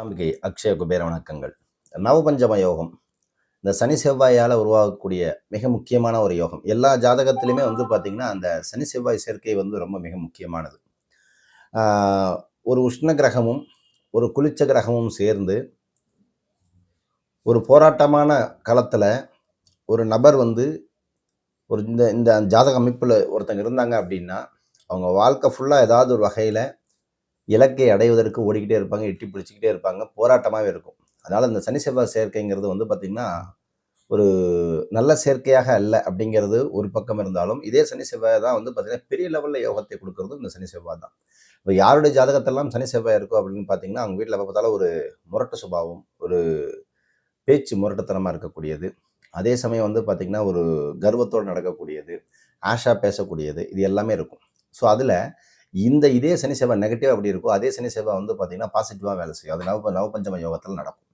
நம்பிக்கை அக்ஷய குபேர வணக்கங்கள். நவபஞ்சம யோகம். இந்த சனி செவ்வாயால் உருவாகக்கூடிய மிக முக்கியமான ஒரு யோகம். எல்லா ஜாதகத்திலுமே வந்து பார்த்திங்கன்னா அந்த சனி செவ்வாய் சேர்க்கை வந்து ரொம்ப மிக முக்கியமானது. ஒரு உஷ்ண கிரகமும் ஒரு குளிர்ச்ச கிரகமும் சேர்ந்து ஒரு போராட்டமான காலத்தில் ஒரு நபர் வந்து ஒரு இந்த இந்த ஜாதக அமைப்பில் ஒருத்தங்க இருந்தாங்க அப்படின்னா அவங்க வாழ்க்கை ஃபுல்லாக ஏதாவது ஒரு வகையில் இலக்கை அடைவதற்கு ஓடிக்கிட்டே இருப்பாங்க எட்டி பிடிச்சிக்கிட்டே இருப்பாங்க போராட்டமாகவே இருக்கும். அதனால் இந்த சனி செவ்வாய் சேர்க்கைங்கிறது வந்து பார்த்திங்கன்னா ஒரு நல்ல சேர்க்கையாக அல்ல அப்படிங்கிறது ஒரு பக்கம் இருந்தாலும் இதே சனி செவ்வாய் தான் வந்து பார்த்திங்கன்னா பெரிய லெவலில் யோகத்தை கொடுக்கறது இந்த சனி செவ்வாய் தான். இப்போ யாருடைய ஜாதகத்தெல்லாம் சனி செவ்வாய் இருக்கும் அப்படின்னு பார்த்தீங்கன்னா அவங்க வீட்டில் பார்த்தாலும் ஒரு முரட்டு சுபாவம் ஒரு பேச்சு முரட்டுத்தனமாக இருக்கக்கூடியது. அதே சமயம் வந்து பார்த்திங்கன்னா ஒரு கர்வத்தோடு நடக்கக்கூடியது ஆஷா பேசக்கூடியது இது எல்லாமே இருக்கும். ஸோ அதில் இந்த இதே சனி செவ்வாய் நெகட்டிவாக அப்படி இருக்கும் அதே சனி செவ்வாய் வந்து பார்த்திங்கன்னா பாசிட்டிவாக வேலை செய்யும். அது நவ நவபஞ்சம யோகத்தில் நடக்கும்.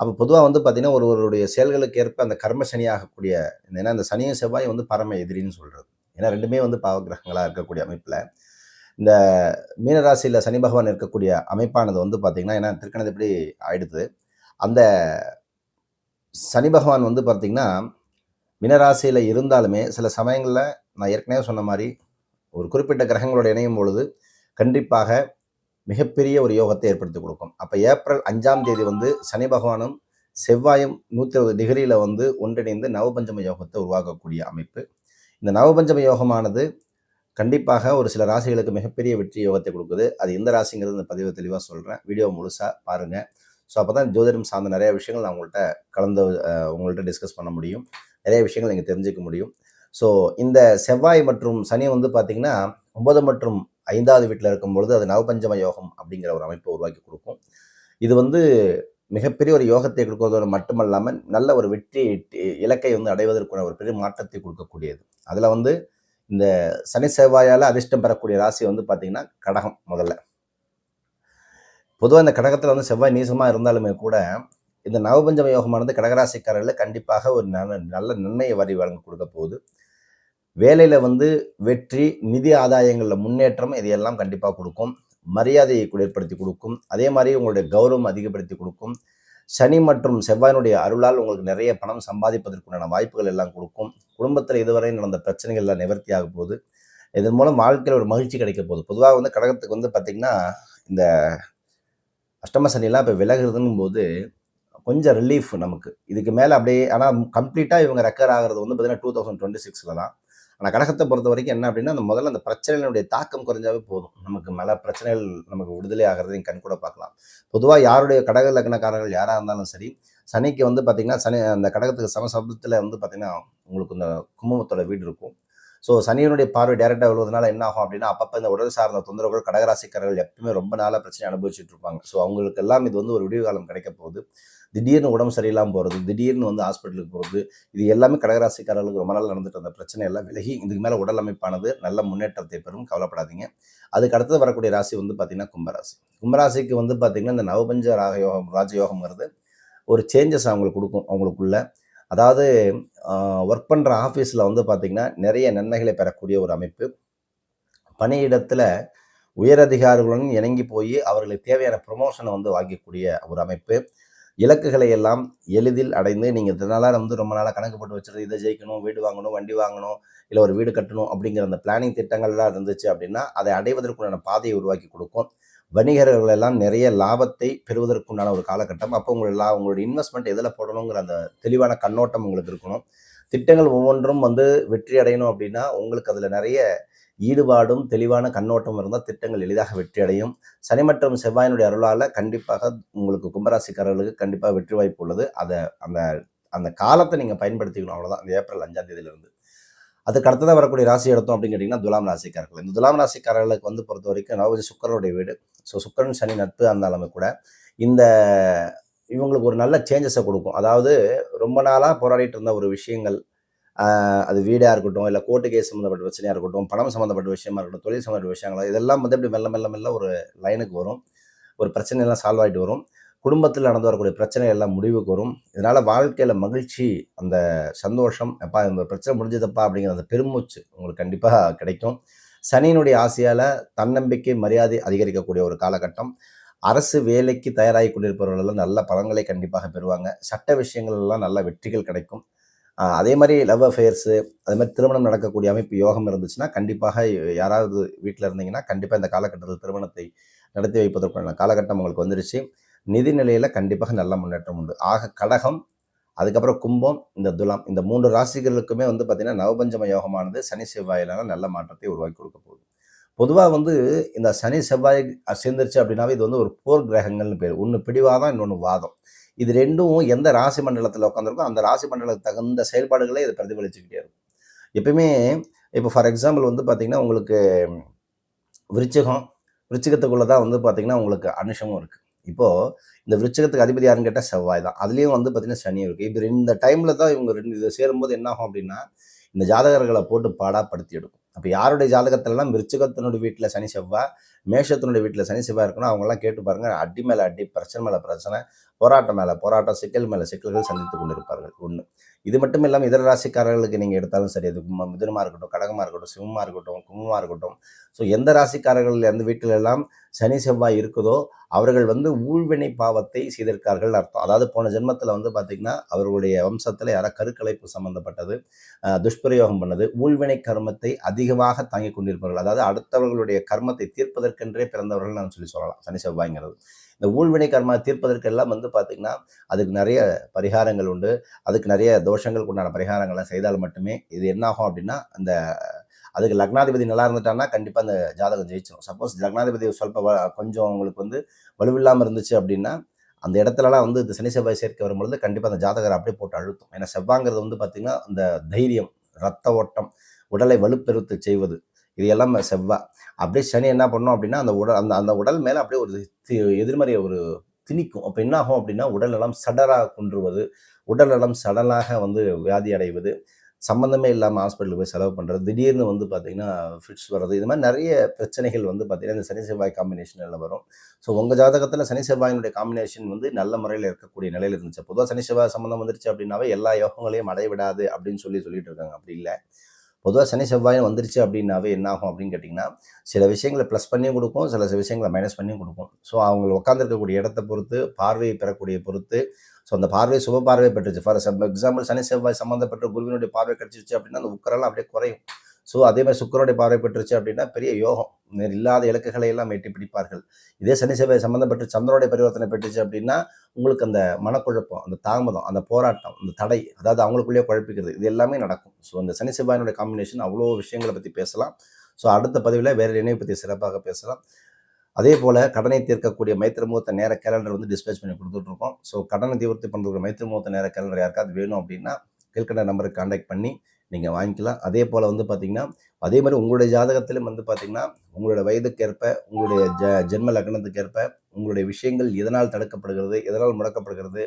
அப்போ பொதுவாக வந்து பார்த்திங்கன்னா ஒருவருடைய செயல்களுக்கு ஏற்ப அந்த கர்ம சனி ஆகக்கூடிய ஏன்னா அந்த சனியும் செவ்வாய் வந்து பரம எதிரின்னு சொல்கிறது ஏன்னா ரெண்டுமே வந்து பாவகிரகங்களாக இருக்கக்கூடிய அமைப்பில். இந்த மீனராசியில் சனி பகவான் இருக்கக்கூடிய அமைப்பானது வந்து பார்த்திங்கன்னா ஏன்னா திருக்கணத்துப்படி ஆயிடுது. அந்த சனி பகவான் வந்து பார்த்திங்கன்னா மீனராசியில் இருந்தாலுமே சில சமயங்களில் நான் ஏற்கனவே சொன்ன மாதிரி ஒரு குறிப்பிட்ட கிரகங்களோட இணையும் பொழுது கண்டிப்பாக மிகப்பெரிய ஒரு யோகத்தை ஏற்படுத்தி கொடுக்கும். அப்போ ஏப்ரல் அஞ்சாம் தேதி வந்து சனி பகவானும் செவ்வாயும் நூற்றி அறுபது டிகிரியில் வந்து ஒன்றிணைந்து நவபஞ்சம யோகத்தை உருவாக்கக்கூடிய அமைப்பு. இந்த நவபஞ்சம யோகமானது கண்டிப்பாக ஒரு சில ராசிகளுக்கு மிகப்பெரிய வெற்றி யோகத்தை கொடுக்குது. அது எந்த ராசிங்கிறது இந்த பதிவை தெளிவாக சொல்கிறேன் வீடியோ முழுசாக பாருங்கள் ஸோ அப்போ தான் ஜோதிடம் சார்ந்த நிறைய விஷயங்கள் நான் உங்கள்கிட்ட கலந்து உங்கள்கிட்ட டிஸ்கஸ் பண்ண முடியும். நிறைய விஷயங்கள் நீங்கள் தெரிஞ்சுக்க முடியும். ஸோ இந்த செவ்வாய் மற்றும் சனி வந்து பார்த்திங்கன்னா ஒன்பது மற்றும் ஐந்தாவது வீட்டில் இருக்கும் பொழுது அது நவபஞ்சம யோகம் அப்படிங்கிற ஒரு அமைப்பை உருவாக்கி கொடுக்கும். இது வந்து மிகப்பெரிய ஒரு யோகத்தை கொடுக்கறதோடு மட்டுமல்லாமல் நல்ல ஒரு வெற்றி இலக்கை வந்து அடைவதற்கான ஒரு பெரிய மாற்றத்தை கொடுக்கக்கூடியது. அதில் வந்து இந்த சனி செவ்வாயால் அதிர்ஷ்டம் பெறக்கூடிய ராசி வந்து பார்த்திங்கன்னா கடகம் முதல்ல. பொதுவாக இந்த கடகத்தில் வந்து செவ்வாய் நீசமாக இருந்தாலுமே கூட இந்த நவபஞ்சம யோகமானது கடகராசிக்காரர்களில் கண்டிப்பாக ஒரு நல்ல நல்ல நன்மையை வரி வழங்க கொடுக்க போகுது. வேலையில் வந்து வெற்றி நிதி ஆதாயங்களில் முன்னேற்றம் இதையெல்லாம் கண்டிப்பாக கொடுக்கும். மரியாதையை குளிர்படுத்தி கொடுக்கும். அதே மாதிரி உங்களுடைய கௌரவம் அதிகப்படுத்தி கொடுக்கும். சனி மற்றும் செவ்வாயினுடைய அருளால் உங்களுக்கு நிறைய பணம் சம்பாதிப்பதற்குண்டான வாய்ப்புகள் எல்லாம் கொடுக்கும். குடும்பத்தில் இதுவரை நடந்த பிரச்சனைகள் எல்லாம் நிவர்த்தி ஆக போகுது. இதன் மூலம் வாழ்க்கையில் ஒரு மகிழ்ச்சி கிடைக்க போகுது. பொதுவாக வந்து கடகத்துக்கு வந்து பார்த்திங்கன்னா இந்த அஷ்டம சனிலாம் இப்போ விலகுறதுங்கும் போது கொஞ்சம் ரிலீஃப் நமக்கு. இதுக்கு மேலே அப்படியே ஆனால் கம்ப்ளீட்டாக இவங்க ரெக்கர் ஆகிறது வந்து பார்த்தீங்கன்னா டூ தௌசண்ட் டுவெண்ட்டி சிக்ஸில் தான். ஆனால் கடகத்தை பொறுத்த வரைக்கும் என்ன அப்படின்னா அந்த முதல்ல அந்த பிரச்சனைகளுடைய தாக்கம் குறைஞ்சாவே போதும். நமக்கு மேலே பிரச்சனைகள் நமக்கு விடுதலை ஆகிறதையும் கண் கூட பார்க்கலாம். பொதுவாக யாருடைய கடக லக்னக்காரர்கள் யாராக இருந்தாலும் சரி சனிக்கு வந்து பார்த்திங்கன்னா சனி அந்த கடகத்துக்கு சமசப்தத்தில் வந்து பார்த்திங்கன்னா உங்களுக்கு இந்த குங்குமத்தோட வீடு இருக்கும். ஸோ சனியினுடைய பார்வை டேரெக்டாக விழுவதனால என்ன ஆகும் அப்படின்னா அப்பப்போ இந்த உடல் சார்ந்த தொந்தரவுகள் கடகராசிக்காரர்கள் எப்பவுமே ரொம்ப நாளாக பிரச்சனை அனுபவிச்சுட்டு இருப்பாங்க. ஸோ அவங்களுக்கு எல்லாம் இது வந்து ஒரு விடிவு காலம் கிடைக்க போகுது. திடீர்னு உடம்பு சரியில்லாமல் போகிறது திடீர்னு வந்து ஹாஸ்பிட்டலுக்கு போகிறது இது எல்லாமே கடகராசிக்காரர்களுக்கு ரொம்ப நாள் நடந்துட்டு அந்த பிரச்சனை எல்லாம் விலகி இதுக்கு மேலே உடல் அமைப்பானது நல்ல முன்னேற்றத்தை பெறும். கவலைப்படாதீங்க. அதுக்கு அடுத்தது வரக்கூடிய ராசி வந்து பார்த்திங்கன்னா கும்பராசி. கும்பராசிக்கு வந்து பார்த்திங்கன்னா இந்த நவபஞ்ச ராகயோகம் ராஜயோகம்ங்கிறது ஒரு சேஞ்சஸ் அவங்களுக்கு கொடுக்கும் அவங்களுக்குள்ள. அதாவது ஒர்க் பண்ணுற ஆஃபீஸில் வந்து பார்த்திங்கன்னா நிறைய நன்மைகளை பெறக்கூடிய ஒரு அமைப்பு. பணியிடத்தில் உயரதிகாரிகளுடன் இணங்கி போய் அவர்களுக்கு தேவையான ப்ரொமோஷனை வந்து வாங்கக்கூடிய ஒரு அமைப்பு. இலக்குகளை எல்லாம் எளிதில் அடைந்து நீங்கள் இதனால் வந்து ரொம்ப நாளாக கணக்கு போட்டு வச்சுருந்து இதை ஜெயிக்கணும் வீடு வாங்கணும் வண்டி வாங்கணும் இல்லை ஒரு வீடு கட்டணும் அப்படிங்கிற அந்த பிளானிங் திட்டங்கள்லாம் இருந்துச்சு அப்படின்னா அதை அடைவதற்குண்டான பாதையை உருவாக்கி கொடுக்கும். வணிகர்கள் எல்லாம் நிறைய லாபத்தை பெறுவதற்குண்டான ஒரு காலகட்டம். அப்போ உங்களோட லா உங்களோட இன்வெஸ்ட்மெண்ட் எதில் போடணுங்கிற அந்த தெளிவான கண்ணோட்டம் உங்களுக்கு இருக்கணும். திட்டங்கள் ஒவ்வொன்றும் வந்து வெற்றி அடையணும் அப்படின்னா உங்களுக்கு அதில் நிறைய ஈடுபாடும் தெளிவான கண்ணோட்டம் இருந்தால் திட்டங்கள் எளிதாக வெற்றி அடையும். சனி மற்றும் செவ்வாயினுடைய அருளால் கண்டிப்பாக உங்களுக்கு கும்பராசிக்காரர்களுக்கு கண்டிப்பாக வெற்றி வாய்ப்பு உள்ளது. அதை அந்த அந்த காலத்தை நீங்கள் பயன்படுத்திக்கணும். அவ்வளோதான் இந்த ஏப்ரல் அஞ்சாம் தேதியிலிருந்து. அதுக்கு அடுத்ததாக வரக்கூடிய ராசி எடுத்தோம் அப்படின்னு கேட்டிங்கன்னா துலாம் ராசிக்காரர்கள். இந்த துலாம் ராசிக்காரர்களுக்கு வந்து பொறுத்த வரைக்கும் நவதி சுக்கரனுடைய வீடு. ஸோ சுக்கரன் சனி நட்பு இருந்தாலுமே கூட. இந்த இவங்களுக்கு ஒரு நல்ல சேஞ்சஸை கொடுக்கும். அதாவது ரொம்ப நாளாக போராடிட்டு இருந்த ஒரு விஷயங்கள் அது வீடாக இருக்கட்டும் இல்லை கோர்ட்டு கேஸ் சம்மந்தப்பட்ட பிரச்சனையாக இருக்கட்டும் பணம் சம்மந்தப்பட்ட விஷயமா இருக்கட்டும் தொழில் சம்மந்தப்பட்ட விஷயங்களா இதெல்லாம் வந்து இப்படி மெல்ல மெல்ல மெல்ல ஒரு லைனுக்கு வரும். ஒரு பிரச்சனையெல்லாம் சால்வ் ஆகிட்டு வரும். குடும்பத்தில் நடந்து வரக்கூடிய பிரச்சனை எல்லாம் முடிவுக்கு வரும். இதனால் வாழ்க்கையில் மகிழ்ச்சி அந்த சந்தோஷம் எப்பா இந்த பிரச்சனை முடிஞ்சதப்பா அப்படிங்கிற அந்த பெருமூச்சு உங்களுக்கு கண்டிப்பாக கிடைக்கும். சனியினுடைய ஆசையால் தன்னம்பிக்கை மரியாதை அதிகரிக்கக்கூடிய ஒரு காலகட்டம். அரசு வேலைக்கு தயாராகி கொண்டிருப்பவர்களெல்லாம் நல்ல பலன்களை கண்டிப்பாக பெறுவாங்க. சட்ட விஷயங்கள் எல்லாம் நல்ல வெற்றிகள் கிடைக்கும். அதே மாதிரி லவ் அஃபேர்ஸு அதே மாதிரி திருமணம் நடக்கக்கூடிய அமைப்பு யோகம் இருந்துச்சுன்னா கண்டிப்பாக யாராவது வீட்டில் இருந்தீங்கன்னா கண்டிப்பாக இந்த காலகட்டத்தில் திருமணத்தை நடத்தி வைப்பதற்கான காலகட்டம் உங்களுக்கு வந்துருச்சு. நிதி நிலையில் கண்டிப்பாக நல்ல முன்னேற்றம் உண்டு. ஆக கடகம் அதுக்கப்புறம் கும்பம் இந்த துலாம் இந்த மூன்று ராசிகளுக்குமே வந்து பார்த்திங்கன்னா நவபஞ்சம யோகமானது சனி செவ்வாயிலான நல்ல மாற்றத்தை உருவாக்கி கொடுக்க போகுது. பொதுவாக வந்து இந்த சனி செவ்வாய் சேர்ந்துருச்சு அப்படின்னாவே இது வந்து ஒரு போர் கிரகங்கள்னு பேர். ஒன்று பிடிவாதம் இன்னொன்று வாதம். இது ரெண்டும் எந்த ராசி மண்டலத்தில் உட்காந்துருக்கோ அந்த ராசி மண்டலத்துக்கு தகுந்த செயல்பாடுகளே இதை பிரதிபலிச்சுக்கிட்டே இருக்கும். எப்பயுமே இப்போ ஃபார் எக்ஸாம்பிள் வந்து பார்த்திங்கன்னா உங்களுக்கு விருச்சிகம் விருச்சிகத்துக்குள்ளே தான் வந்து பார்த்திங்கன்னா உங்களுக்கு அனுஷமும் இருக்குது இப்போது இந்த விருச்சகத்துக்கு அதிபதி யாருன்னு கேட்டால் செவ்வாய் தான். அதுலேயும் வந்து பார்த்திங்கன்னா சனி இருக்குது இப்போ இந்த டைமில் தான் இவங்க ரெண்டு இது சேரும்போது என்ன ஆகும் அப்படின்னா இந்த ஜாதகர்களை போட்டு பாடாப்படுத்தி எடுக்கும். அப்போ யாருடைய ஜாதகத்திலலாம் விருச்சகத்தினுடைய வீட்டில் சனி செவ்வாய் மேஷத்தினுடைய வீட்டில் சனி செவ்வாய் இருக்கணும் அவங்கெல்லாம் கேட்டு பாருங்க அடி மேலே அடி பிரச்சனை மேலே பிரச்சனை போராட்டம் மேலே போராட்டம் சிக்கல் மேலே சிக்கல்கள் சந்தித்து கொண்டிருப்பார்கள். ஒன்று இது மட்டும் இல்லாமல் இதர ராசிக்காரர்களுக்கு நீங்கள் எடுத்தாலும் சரி அது ம- இருக்கட்டும் கடகமாக இருக்கட்டும் சிவமாக இருக்கட்டும் கும்பமாக இருக்கட்டும். ஸோ எந்த ராசிக்காரர்கள் எந்த வீட்டில் எல்லாம் சனி செவ்வாய் இருக்குதோ அவர்கள் வந்து ஊழ்வினை பாவத்தை செய்திருக்கார்கள் அர்த்தம். அதாவது போன ஜென்மத்தில் வந்து பார்த்திங்கன்னா அவர்களுடைய வம்சத்தில் யாராவது கருக்கலைப்பு சம்மந்தப்பட்டது துஷ்பிரயோகம் பண்ணது. ஊழ்வினை கர்மத்தை அதிகமாக தாங்கிக் கொண்டிருப்பார்கள். அதாவது அடுத்தவர்களுடைய கர்மத்தை தீர்ப்பதற்கென்றே பிறந்தவர்கள் நான் சொல்லி சொல்லலாம். சனி செவ்வாய்ங்கிறது. இந்த ஊழ்வினை கர்மா தீர்ப்பதற்கெல்லாம் வந்து பார்த்திங்கன்னா அதுக்கு நிறைய பரிகாரங்கள் உண்டு. அதுக்கு நிறைய தோஷங்களுக்கு உண்டான பரிகாரங்களை செய்தால் மட்டுமே இது என்னாகும் அப்படின்னா அந்த அதுக்கு லக்னாதிபதி நல்லா இருந்துட்டான்னா கண்டிப்பாக அந்த ஜாதகம் ஜெயிச்சிடும் சப்போஸ் லக்னாதிபதி சொல்ப கொஞ்சம் உங்களுக்கு வந்து வலுவில்லாமல் இருந்துச்சு அப்படின்னா அந்த இடத்துலலாம் வந்து இந்த சனி செவ்வாய் சேர்க்கை வரும்பொழுது கண்டிப்பாக அந்த ஜாதகரை அப்படியே போட்டு அழுத்தும். ஏன்னா செவ்வாங்கிறது வந்து பார்த்திங்கன்னா அந்த தைரியம் ரத்த ஓட்டம் உடலை வலுப்பெருத்து செய்வது இது எல்லாம் செவ்வாய் அப்படியே சனி என்ன பண்ணோம் அப்படின்னா அந்த உடல் அந்த அந்த உடல் மேலே அப்படியே ஒரு எதிர்மறை ஒரு திணிக்கும். அப்போ என்ன ஆகும் அப்படின்னா உடல் நலம் குன்றுவது உடல் நலம் வந்து வியாதி அடைவது சம்மந்தமே இல்லாமல் ஹாஸ்பிட்டலுக்கு போய் செலவு பண்ணுறது திடீர்னு வந்து பார்த்திங்கன்னா ஃபிட்ஸ் வர்றது இது மாதிரி நிறைய பிரச்சனைகள் வந்து பார்த்திங்கன்னா இந்த சனி செவ்வாய் காம்பினேஷனில் வரும். ஸோ உங்கள் ஜாதகத்தில் சனி செவ்வாயினுடைய காம்பினேஷன் வந்து நல்ல முறையில் இருக்கக்கூடிய நிலையில் இருந்துச்சு. பொதுவாக சனி செவ்வாய் சம்மந்தம் வந்துருச்சு அப்படின்னாவே எல்லா யோகங்களையும் அடைய விடாது அப்படின்னு சொல்லி சொல்லிட்டு இருக்காங்க. அப்படி இல்லை. பொதுவாக சனி செவ்வாயும் வந்துருச்சு அப்படின்னாவே என்ன ஆகும் அப்படின்னு கேட்டிங்கன்னா சில விஷயங்களை ப்ளஸ் பண்ணியும் கொடுக்கும் சில விஷயங்களை மைனஸ் பண்ணியும் கொடுக்கும். ஸோ அவங்க உட்காந்துருக்கக்கூடிய இடத்த பொறுத்து பார்வையை பெறக்கூடிய பொறுத்து ஸோ அந்த பார்வை சுப பார்வை பெற்றுச்சு. ஃபார் எக்ஸாம்பிள் சனி செவ்வாய் சம்மந்தப்பட்ட குருவினுடைய பார்வை கிடச்சிருச்சு அப்படின்னா அந்த உக்கரெல்லாம் அப்படியே குறையும். ஸோ அதே மாதிரி சுக்கரனுடைய பார்வை பெற்றுச்சு அப்படின்னா பெரிய யோகம். இல்லாத இலக்குகளை எல்லாம் எட்டி பிடிப்பார்கள். இதே சனி சேவை சம்மந்தப்பட்டு சந்திரனுடைய பரிவர்த்தனை பெற்றுச்சு அப்படின்னா உங்களுக்கு அந்த மனக்குழப்பம் அந்த தாமதம் அந்த போராட்டம் அந்த தடை அதாவது அவங்களுக்குள்ளேயே குழப்பிக்கிறது இது எல்லாமே நடக்கும். ஸோ அந்த சனி செவ்வாயினுடைய காம்பினேஷன் அவ்வளோ விஷயங்களை பற்றி பேசலாம். ஸோ அடுத்த பதிவில் வேறு இணைவை பற்றி சிறப்பாக பேசலாம். அதே போல் கடனை தீர்க்கக்கூடிய மைத்திர முகூர்த்த நேர கேலண்டர் வந்து டிஸ்பேச் பண்ணி கொடுத்துட்ருக்கோம். ஸோ கடனை தீவிரத்தை பண்ணுற மைத்திர முகூர்த்த நேர கேலண்டர் யாருக்காவது வேணும் அப்படின்னா கீழ்கண்ட நம்பருக்கு காண்டாக்ட் பண்ணி நீங்கள் வாங்கிக்கலாம். அதே போல் வந்து பார்த்தீங்கன்னா அதே மாதிரி உங்களுடைய ஜாதகத்திலும் வந்து பார்த்தீங்கன்னா உங்களோட வயதுக்கேற்ப உங்களுடைய ஜ ஜென்ம லக்னத்துக்கேற்ப உங்களுடைய விஷயங்கள் எதனால் தடுக்கப்படுகிறது எதனால் முடக்கப்படுகிறது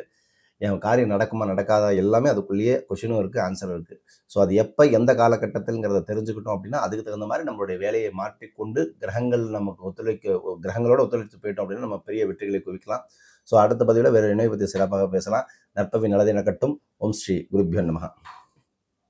என் காரியம் நடக்குமா நடக்காதா எல்லாமே அதுக்குள்ளேயே கொஷினும் இருக்குது ஆன்சரும் இருக்குது ஸோ அது எப்போ எந்த காலகட்டத்தில்ங்கிறத தெரிஞ்சுக்கிட்டோம் அப்படின்னா அதுக்கு தகுந்த மாதிரி நம்மளுடைய வேலையை மாற்றிக்கொண்டு கிரகங்கள் நமக்கு ஒத்துழைக்க கிரகங்களோட ஒத்துழைத்து போயிட்டோம் அப்படின்னா நம்ம பெரிய வெற்றிகளை குவிக்கலாம். ஸோ அடுத்த பதிவில் வேறு நினைவு பற்றி சிறப்பாக பேசலாம். நற்பவி நல்லதை நடக்கட்டும். ஓம் ஸ்ரீ குருபியோ நமகா